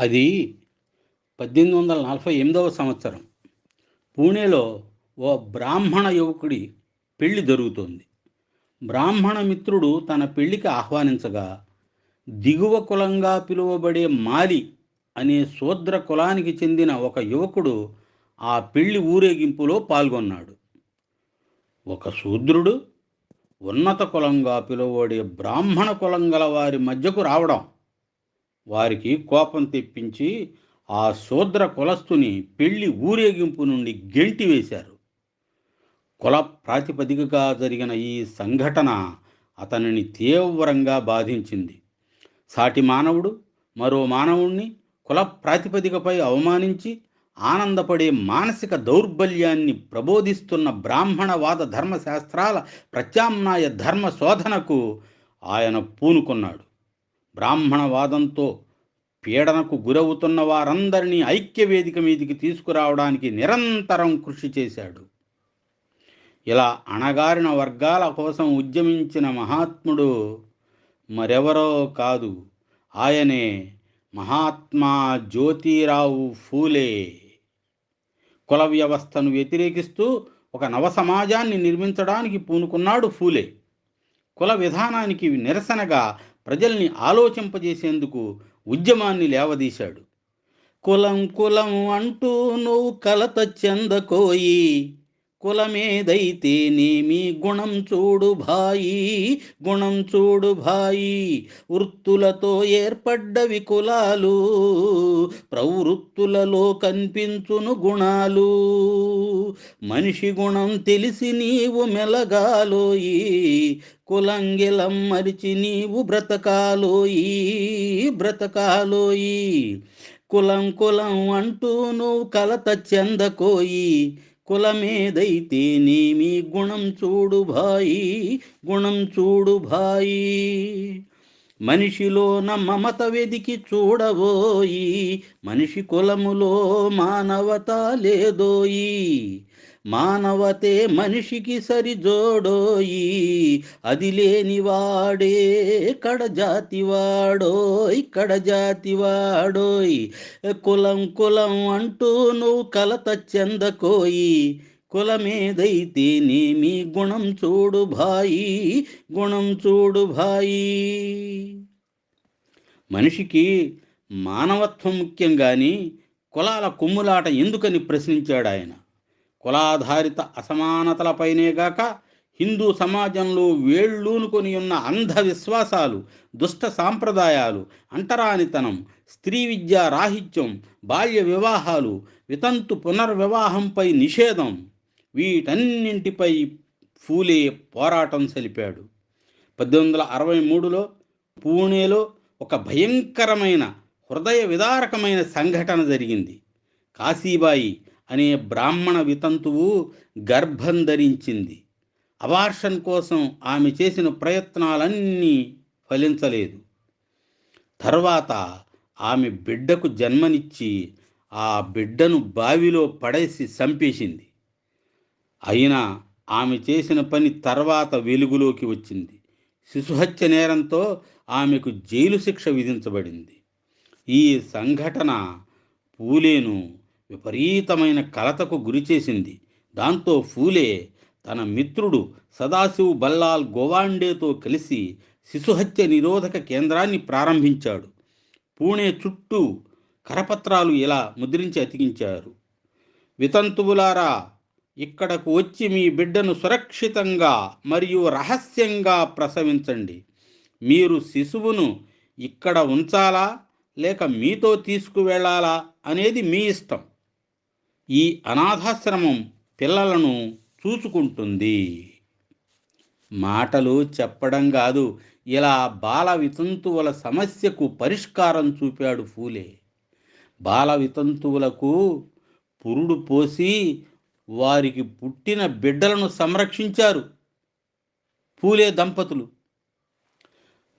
అది పద్దెనిమిది వందల నలభై ఎనిమిదవ సంవత్సరం. పూణేలో ఓ బ్రాహ్మణ యువకుడి పెళ్ళి జరుగుతోంది. బ్రాహ్మణ మిత్రుడు తన పెళ్ళికి ఆహ్వానించగా దిగువ కులంగా పిలువబడే మాలి అనే శూద్ర కులానికి చెందిన ఒక యువకుడు ఆ పెళ్ళి ఊరేగింపులో పాల్గొన్నాడు. ఒక శూద్రుడు ఉన్నత కులంగా పిలువబడే బ్రాహ్మణ కులం గల వారి మధ్యకు రావడం వారికి కోపం తెప్పించి ఆ శూద్ర కులస్తుని పెళ్ళి ఊరేగింపు నుండి గెంటి వేశారు. కుల ప్రాతిపదికగా జరిగిన ఈ సంఘటన అతనిని తీవ్రంగా బాధించింది. సాటి మానవుడు మరో మానవుణ్ణి కుల ప్రాతిపదికపై అవమానించి ఆనందపడే మానసిక దౌర్బల్యాన్ని ప్రబోధిస్తున్న బ్రాహ్మణవాద ధర్మశాస్త్రాల ప్రత్యామ్నాయ ధర్మ శోధనకు ఆయన పూనుకున్నాడు. బ్రాహ్మణవాదంతో పీడనకు గురవుతున్న వారందరినీ ఐక్యవేదిక మీదికి తీసుకురావడానికి నిరంతరం కృషి చేశాడు. ఇలా అణగారిన వర్గాల కోసం ఉద్యమించిన మహాత్ముడు మరెవరో కాదు. ఆయనే మహాత్మా జ్యోతిరావు ఫూలే. కుల వ్యవస్థను వ్యతిరేకిస్తూ ఒక నవ సమాజాన్ని నిర్మించడానికి పూనుకున్నాడు ఫూలే. కుల విధానానికి నిరసనగా ప్రజల్ని ఆలోచింపజేసేందుకు ఉద్యమాన్ని లేవదీశాడు. కులం కులం అంటూ నువ్వు కలత చెందకోయి కులమేదైతేనేమి గుణం చూడు భాయి గుణం చూడు భాయి వృత్తులతో ఏర్పడ్డవి కులాలు ప్రవృత్తులలో కనిపించును గుణాలు. మనిషి గుణం తెలిసి నీవు మెలగాలోయి కులంగిలం మరిచి నీవు బ్రతకాలోయి బ్రతకాలోయి. కులం కులం అంటూ నువ్వు కలత చెందకోయి కులమేదైతేనేమి గుణం చూడు భాయి గుణం చూడు భాయి. మనిషిలో మమత వెదికి చూడబోయి మనిషి కులములో మానవత లేదోయి. మానవతే మనిషికి సరిజోడోయి అది లేనివాడే కడజాతివాడోయ్ కడజాతివాడోయ్. కులం కులం అంటూ నువ్వు కలత చెందకోయి కులమేదైతేనేమి గుణం చూడు భాయి గుణం చూడు భాయి. మనిషికి మానవత్వం ముఖ్యం కానీ కులాల కుమ్ములాట ఎందుకని ప్రశ్నించాడు ఆయన కులాధారిత అసమానతలపైనేగాక హిందూ సమాజంలో వేళ్ళూనుకొని ఉన్న అంధవిశ్వాసాలు దుష్ట సాంప్రదాయాలు అంటరానితనం స్త్రీ విద్యా రాహిత్యం బాల్య వివాహాలు వితంతు పునర్వివాహంపై నిషేధం వీటన్నింటిపై ఫూలే పోరాటం సలిపాడు. పద్దెనిమిది వందల అరవై మూడులో పూణేలో ఒక భయంకరమైన హృదయ విదారకమైన సంఘటన జరిగింది. కాశీబాయి అనే బ్రాహ్మణ వితంతువు గర్భం ధరించింది. అబార్షన్ కోసం ఆమె చేసిన ప్రయత్నాలన్నీ ఫలించలేదు. తర్వాత ఆమె బిడ్డకు జన్మనిచ్చి ఆ బిడ్డను బావిలో పడేసి చంపేసింది. అయినా ఆమె చేసిన పని తర్వాత వెలుగులోకి వచ్చింది. శిశుహత్య నేరంతో ఆమెకు జైలు శిక్ష విధించబడింది. ఈ సంఘటన పూలేను విపరీతమైన కలతకు గురిచేసింది దాంతో ఫూలే తన మిత్రుడు సదాశివ్ బల్లాల్ గోవాండేతో కలిసి శిశుహత్య నిరోధక కేంద్రాన్ని ప్రారంభించాడు. పూణే చుట్టూ కరపత్రాలు ఇలా ముద్రించి అతికించారు. వితంతువులారా ఇక్కడకు వచ్చి మీ బిడ్డను సురక్షితంగా మరియు రహస్యంగా ప్రసవించండి. మీరు శిశువును ఇక్కడ ఉంచాలా లేక మీతో తీసుకువెళ్ళాలా అనేది మీ ఇష్టం. ఈ అనాథాశ్రమం పిల్లలను చూసుకుంటుంది. మాటలు చెప్పడం కాదు ఇలా బాల వితంతువుల సమస్యకు పరిష్కారం చూపాడు ఫూలే. బాల వితంతువులకు పురుడు పోసి వారికి పుట్టిన బిడ్డలను సంరక్షించారు పూలే దంపతులు.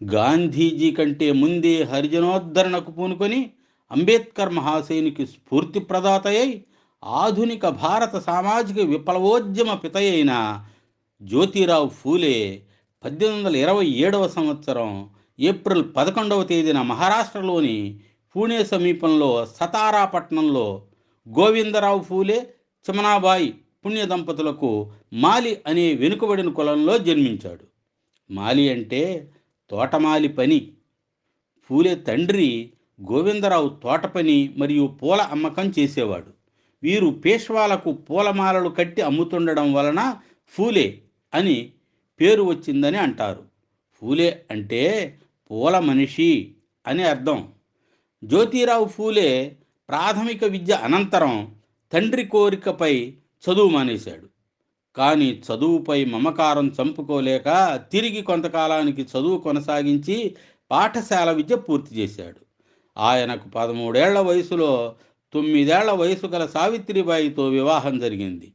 గాంధీజీ కంటే ముందే హరిజనోద్ధరణకు పూనుకొని అంబేద్కర్ మహాశయునికి స్ఫూర్తి ప్రదాతయ్యి ఆధునిక భారత సామాజిక విప్లవోద్యమ పితయైన జ్యోతిరావు ఫూలే పద్దెనిమిది వందల ఇరవై ఏడవ సంవత్సరం ఏప్రిల్ పదకొండవ తేదీన మహారాష్ట్రలోని పూణే సమీపంలో సతారా పట్టణంలో గోవిందరావు ఫూలే చమనాబాయి పుణ్య దంపతులకు మాలి అనే వెనుకబడిన కులంలో జన్మించాడు. మాలి అంటే తోటమాలి పని. ఫూలే తండ్రి గోవిందరావు తోట పని మరియు పూల అమ్మకం చేసేవాడు. వీరు పేష్వాలకు పూలమాలలు కట్టి అమ్ముతుండడం వలన ఫూలే అని పేరు వచ్చిందని అంటారు. ఫూలే అంటే పూల మనిషి అని అర్థం. జ్యోతిరావు ఫూలే ప్రాథమిక విద్య అనంతరం తండ్రి కోరికపై చదువు మానేశాడు. కానీ చదువుపై మమకారం చంపుకోలేక తిరిగి కొంతకాలానికి చదువు కొనసాగించి పాఠశాల విద్య పూర్తి చేశాడు. ఆయనకు పదమూడేళ్ళ వయసులో తొమ్మిదేళ్ళ వయసు గల సావిత్రిబాయితో వివాహం జరిగింది.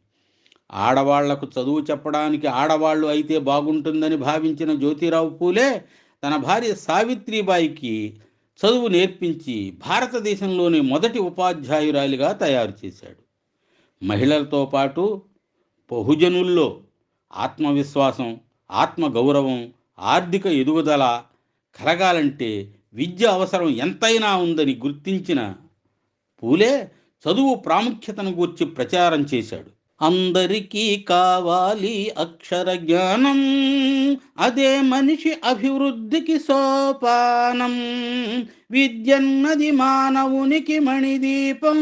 ఆడవాళ్ళకు చదువు చెప్పడానికి ఆడవాళ్ళు అయితే బాగుంటుందని భావించిన జ్యోతిరావు పూలే తన భార్య సావిత్రిబాయికి చదువు నేర్పించి భారతదేశంలోని మొదటి ఉపాధ్యాయురాలిగా తయారు చేశాడు. మహిళలతో పాటు బహుజనుల్లో ఆత్మవిశ్వాసం ఆత్మగౌరవం ఆర్థిక ఎదుగుదల కలగాలంటే విద్య అవసరం ఎంతైనా ఉందని గుర్తించిన పూలే చదువు ప్రాముఖ్యతను గూర్చి ప్రచారం చేశాడు. అందరికీ కావాలి అక్షర జ్ఞానం అదే మనిషి అభివృద్ధికి సోపానం. విద్యన్నది మానవునికి మణిదీపం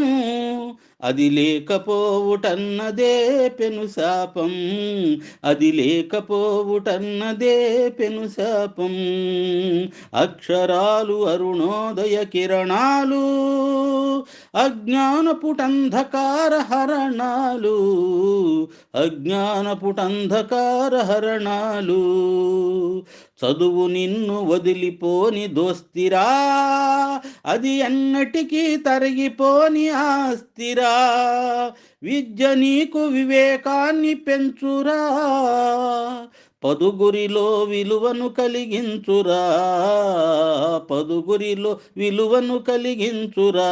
అది లేకపోవుటన్నదే పెను శాపం. అది లేకపోవుటన్నదే పెను శాపం. అక్షరాలు అరుణోదయ కిరణాలు అజ్ఞానపుటంధకార హరణాలు అజ్ఞానపుటంధకార హరణాలు. చదువు నిన్ను వదిలిపోని దోస్తిరా అది ఎన్నటికీ తరిగిపోని ఆస్తిరా. విద్య నీకు వివేకాన్ని పెంచురా పదుగురిలో విలువను కలిగించురా. పదుగురిలో విలువను కలిగించురా.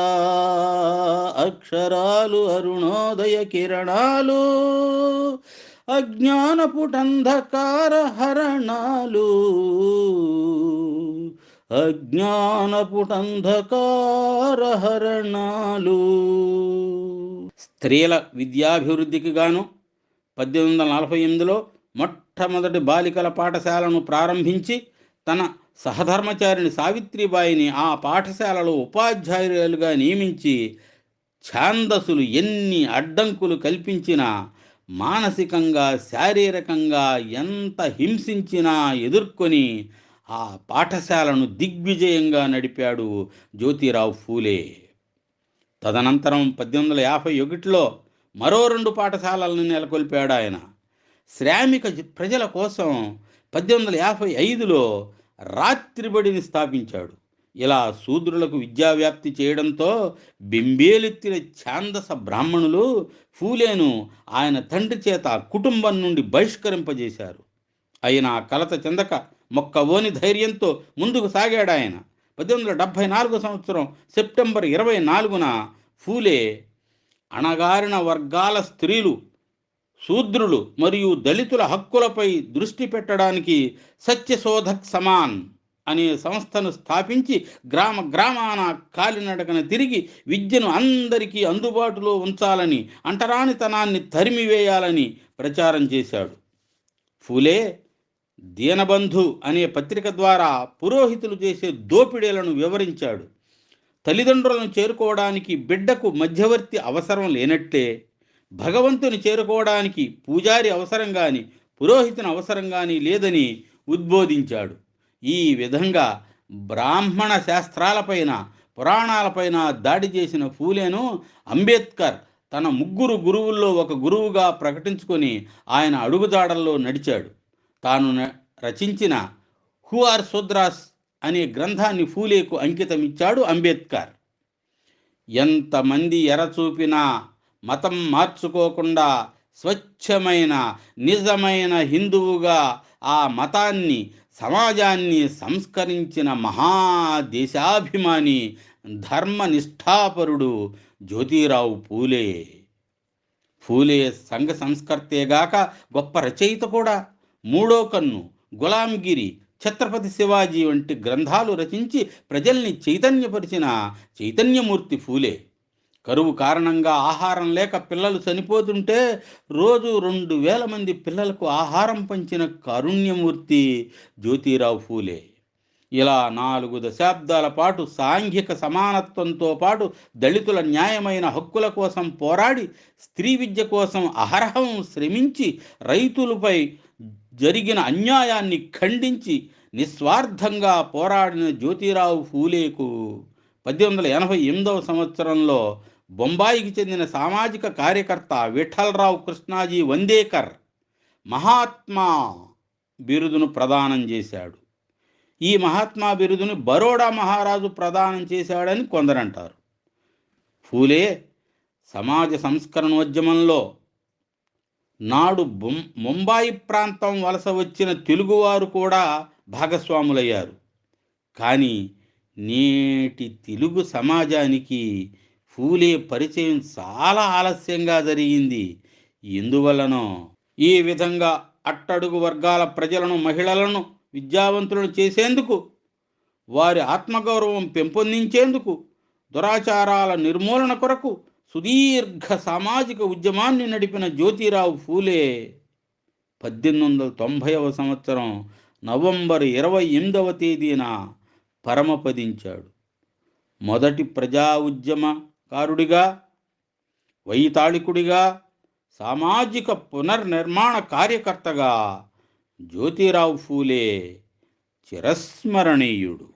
అక్షరాలు అరుణోదయ కిరణాలు అజ్ఞానపుటంధకార హరణాలు అజ్ఞానపుటంధకార హరణాలు స్త్రీల విద్యాభివృద్ధికి గాను పద్దెనిమిది వందల నలభై ఎనిమిదిలో మొట్టమొదటి బాలికల పాఠశాలను ప్రారంభించి తన సహధర్మచారిణి సావిత్రిబాయిని ఆ పాఠశాలలో ఉపాధ్యాయులుగా నియమించి ఛాందసులు ఎన్ని అడ్డంకులు కల్పించినా మానసికంగా శారీరకంగా ఎంత హింసించినా ఎదుర్కొని ఆ పాఠశాలను దిగ్విజయంగా నడిపాడు జ్యోతిరావు ఫూలే. తదనంతరం పద్దెనిమిది వందల యాభై ఒకటిలో మరో రెండు పాఠశాలలను నెలకొల్పాడు ఆయన. శ్రామిక ప్రజల కోసం పద్దెనిమిది వందల యాభై ఐదులో రాత్రిబడిని స్థాపించాడు. ఇలా శూద్రులకు విద్యావ్యాప్తి చేయడంతో బింబేలెత్తిన ఛాందస బ్రాహ్మణులు ఫూలేను ఆయన తండ్రి చేత కుటుంబం నుండి బహిష్కరింపజేశారు. అయినా కలత చెందక మొక్కవోని ధైర్యంతో ముందుకు సాగాడు ఆయన. పద్దెనిమిది వందల డెబ్భై నాలుగు సంవత్సరం సెప్టెంబర్ ఇరవై నాలుగున ఫూలే అణగారిన వర్గాల స్త్రీలు శూద్రులు మరియు దళితుల హక్కులపై దృష్టి పెట్టడానికి సత్యశోధక్ సమాన్ అనే సంస్థను స్థాపించి గ్రామ గ్రామాన కాలినడకన తిరిగి విద్యను అందరికీ అందుబాటులో ఉంచాలని అంటరానితనాన్ని తరిమివేయాలని ప్రచారం చేశాడు. ఫూలే దీనబంధు అనే పత్రిక ద్వారా పురోహితులు చేసే దోపిడీలను వివరించాడు. తల్లిదండ్రులను చేరుకోవడానికి బిడ్డకు మధ్యవర్తి అవసరం లేనట్టే భగవంతుని చేరుకోవడానికి పూజారి అవసరం కానీ పురోహితుని అవసరం కానీ లేదని ఉద్బోధించాడు. ఈ విధంగా బ్రాహ్మణ శాస్త్రాలపైన పురాణాలపైన దాడి చేసిన ఫూలేను అంబేద్కర్ తన ముగ్గురు గురువుల్లో ఒక గురువుగా ప్రకటించుకొని ఆయన అడుగుదాడల్లో నడిచాడు. తాను న- రచించిన హూ ఆర్ శూద్రాస్ అనే గ్రంథాన్ని ఫూలేకు అంకితం ఇచ్చాడు అంబేద్కర్. ఎంతమంది ఎరచూపినా మతం మార్చుకోకుండా స్వచ్ఛమైన నిజమైన హిందువుగా ఆ మతాన్ని సమాజాన్ని సంస్కరించిన మహాదేశాభిమాని ధర్మనిష్ఠాపరుడు జ్యోతిరావు పూలే. ఫూలే సంఘ సంస్కర్తేగాక గొప్ప రచయిత కూడా. మూడో కన్ను గులాంగిరి ఛత్రపతి శివాజీ వంటి గ్రంథాలు రచించి ప్రజల్ని చైతన్యపరిచిన చైతన్యమూర్తి ఫూలే కరువు కారణంగా ఆహారం లేక పిల్లలు చనిపోతుంటే రోజు రెండు వేల మంది పిల్లలకు ఆహారం పంచిన కారుణ్యమూర్తి జ్యోతిరావు ఫూలే ఇలా నాలుగు దశాబ్దాల పాటు సాంఘిక సమానత్వంతో పాటు దళితుల న్యాయమైన హక్కుల కోసం పోరాడి స్త్రీ విద్య కోసం అహర్హం శ్రమించి రైతులపై జరిగిన అన్యాయాన్ని ఖండించి నిస్వార్థంగా పోరాడిన జ్యోతిరావు ఫూలేకు పద్దెనిమిది వందల ఎనభై ఎనిమిదవ సంవత్సరంలో బొంబాయికి చెందిన సామాజిక కార్యకర్త విఠలరావు కృష్ణాజీ వందేకర్ మహాత్మా బిరుదును ప్రదానం చేశాడు. ఈ మహాత్మా బిరుదును బరోడా మహారాజు ప్రదానం చేశాడని కొందరంటారు. ఫూలే సమాజ సంస్కరణోద్యమంలో నాడు బొం ముంబాయి ప్రాంతం వలస వచ్చిన తెలుగువారు కూడా భాగస్వాములయ్యారు. కానీ నేటి తెలుగు సమాజానికి ఫూలే పరిచయం చాలా ఆలస్యంగా జరిగింది. ఎందువలనో ఈ విధంగా అట్టడుగు వర్గాల ప్రజలను మహిళలను విద్యావంతులను చేసేందుకు వారి ఆత్మగౌరవం పెంపొందించేందుకు దురాచారాల నిర్మూలన కొరకు సుదీర్ఘ సామాజిక ఉద్యమాన్ని నడిపిన జ్యోతిరావు ఫూలే పద్దెనిమిది వందల తొంభైవ సంవత్సరం నవంబర్ ఇరవై ఎనిమిదవ తేదీన పరమపదించాడు. మొదటి ప్రజా ఉద్యమ కారుడిగా వైతాళికుడిగా సామాజిక పునర్నిర్మాణ కార్యకర్తగా జ్యోతిరావు ఫూలే చిరస్మరణీయుడు.